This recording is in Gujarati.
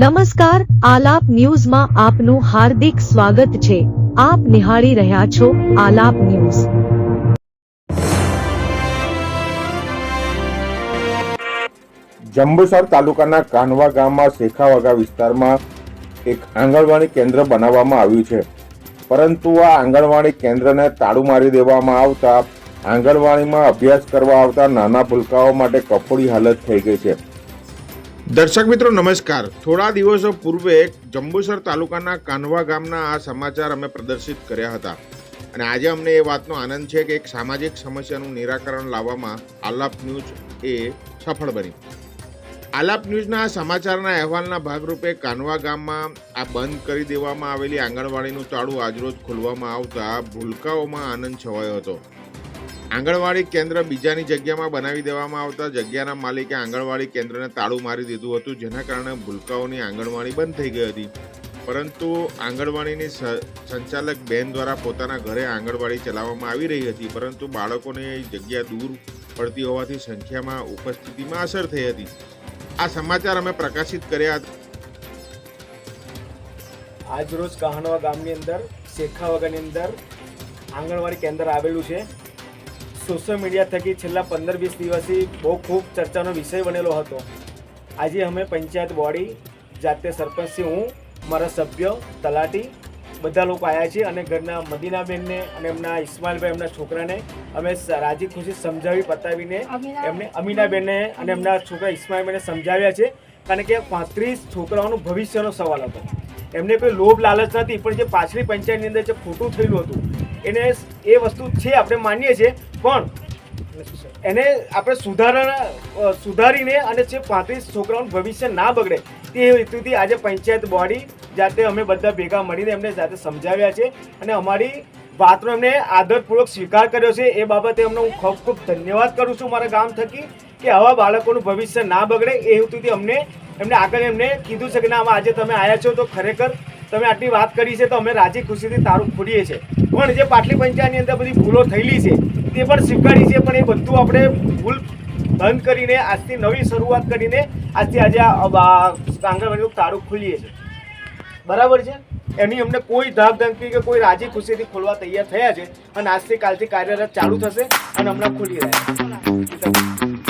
નમસ્કાર, આલાપ ન્યૂઝમાં આપનું હાર્દિક સ્વાગત છે. આપ નિહાળી રહ્યા છો આલાપ ન્યૂઝ. જંબુસર તાલુકાના કાનવા ગામમાં શેખાવાગા વિસ્તારમાં એક આંગણવાડી કેન્દ્ર બનાવવામાં આવ્યું છે. પરંતુ આ આંગણવાડી કેન્દ્રને તાળું મારી દેવામાં આવતા આંગણવાડીમાં અભ્યાસ કરવા આવતા નાના ભૂલકાઓ માટે કફોડી હાલત થઈ ગઈ છે. દર્શક મિત્રો, નમસ્કાર. થોડા દિવસો પૂર્વે જંબુસર તાલુકાના કાનવા ગામના આ સમાચાર અમે પ્રદર્શિત કર્યા હતા. અને આજે અમને એ વાતનો આનંદ છે કે એક સામાજિક સમસ્યાનું નિરાકરણ લાવવામાં આલાપ ન્યૂઝ એ સફળ બની. આલાપ ન્યૂઝના સમાચારના અહેવાલના ભાગરૂપે કાનવા ગામમાં આ બંધ કરી દેવામાં આવેલી આંગણવાડીનું તાળું આજરોજ ખોલવામાં આવતા ભૂલકાઓમાં આનંદ છવાયો હતો. આંગણવાડી કેન્દ્ર બીજાની જગ્યામાં બનાવી દેવામાં આવતા જગ્યાના માલિકે આંગણવાડી કેન્દ્રને તાળું મારી દીધું હતું, જેના કારણે ભૂલકાઓની આંગણવાડી બંધ થઈ ગઈ હતી. પરંતુ આંગણવાડીની સંચાલક બેન દ્વારા પોતાના ઘરે આંગણવાડી ચલાવવામાં આવી રહી હતી, પરંતુ બાળકોને જગ્યા દૂર પડતી હોવાથી સંખ્યામાં ઉપસ્થિતિમાં અસર થઈ હતી. આ સમાચાર અમે પ્રકાશિત કર્યા હતા. આજરોજ કહાણવા ગામની અંદર શેખાવાગાની અંદર આંગણવાડી કેન્દ્ર આવેલું છે. સોશિયલ મીડિયા થકી છેલ્લા પંદર વીસ દિવસથી બહુ ખૂબ ચર્ચાનો વિષય બનેલો હતો. આજે અમે પંચાયત બોડી જાતે સરપંચથી હું મારા સભ્ય તલાટી બધા લોકો આવ્યા છીએ અને ઘરના મદીનાબેનને અને એમના ઇસ્માઇલભાઈ એમના છોકરાને અમે રાજી ખુશી સમજાવી પતાવીને એમને અમીનાબેનને અને એમના છોકરા ઇસ્માઇલભાઈને સમજાવ્યા છે. કારણ કે પાંત્રીસ છોકરાઓનું ભવિષ્યનો સવાલ હતો. એમને કોઈ લોભ લાલચ નથી પણ જે પાછલી પંચાયતની અંદર જે ખોટું થયેલું હતું એને એ વસ્તુ છે આપણે માનીએ છીએ પણ એને આપણે સુધારા સુધારીને અને જે પાંત્રીસ છોકરાઓનું ભવિષ્ય ના બગડે તે હેતુથી આજે પંચાયત બોડી જાતે અમે બધા ભેગા મળીને એમને જાતે સમજાવ્યા છે અને અમારી વાતનો એમને આદરપૂર્વક સ્વીકાર કર્યો છે. એ બાબતે એમનો હું ખૂબ ખૂબ ધન્યવાદ કરું છું મારા ગામ થકી કે આવા બાળકોનું ભવિષ્ય ના બગડે એ હેતુથી અમને એમને આગળ એમને કીધું છે કે ના, આમાં આજે તમે આવ્યા છો તો ખરેખર તમે આટલી વાત કરી છે તો અમે રાજી ખુશીથી તારું ખોલીએ છીએ. પણ જે પાટલી પંચાયતની અંદર બધી ભૂલો થયેલી છે, તે પણ સ્વીકારી છે, પણ એ બધું આપણે ભૂલ બંધ કરીને, આજથી નવી શરૂઆત કરીને આજથી આજે આંગણવાડીનું તારું ખોલીએ છીએ. બરાબર છે? એની અમને કોઈ ધાકધમકી કે કોઈ રાજી ખુશીથી ખોલવા તૈયાર થયા છે, અને આજથી કાલથી કાર્યરત ચાલુ થશે અને હમણાં ખુલી રહ્યા છે.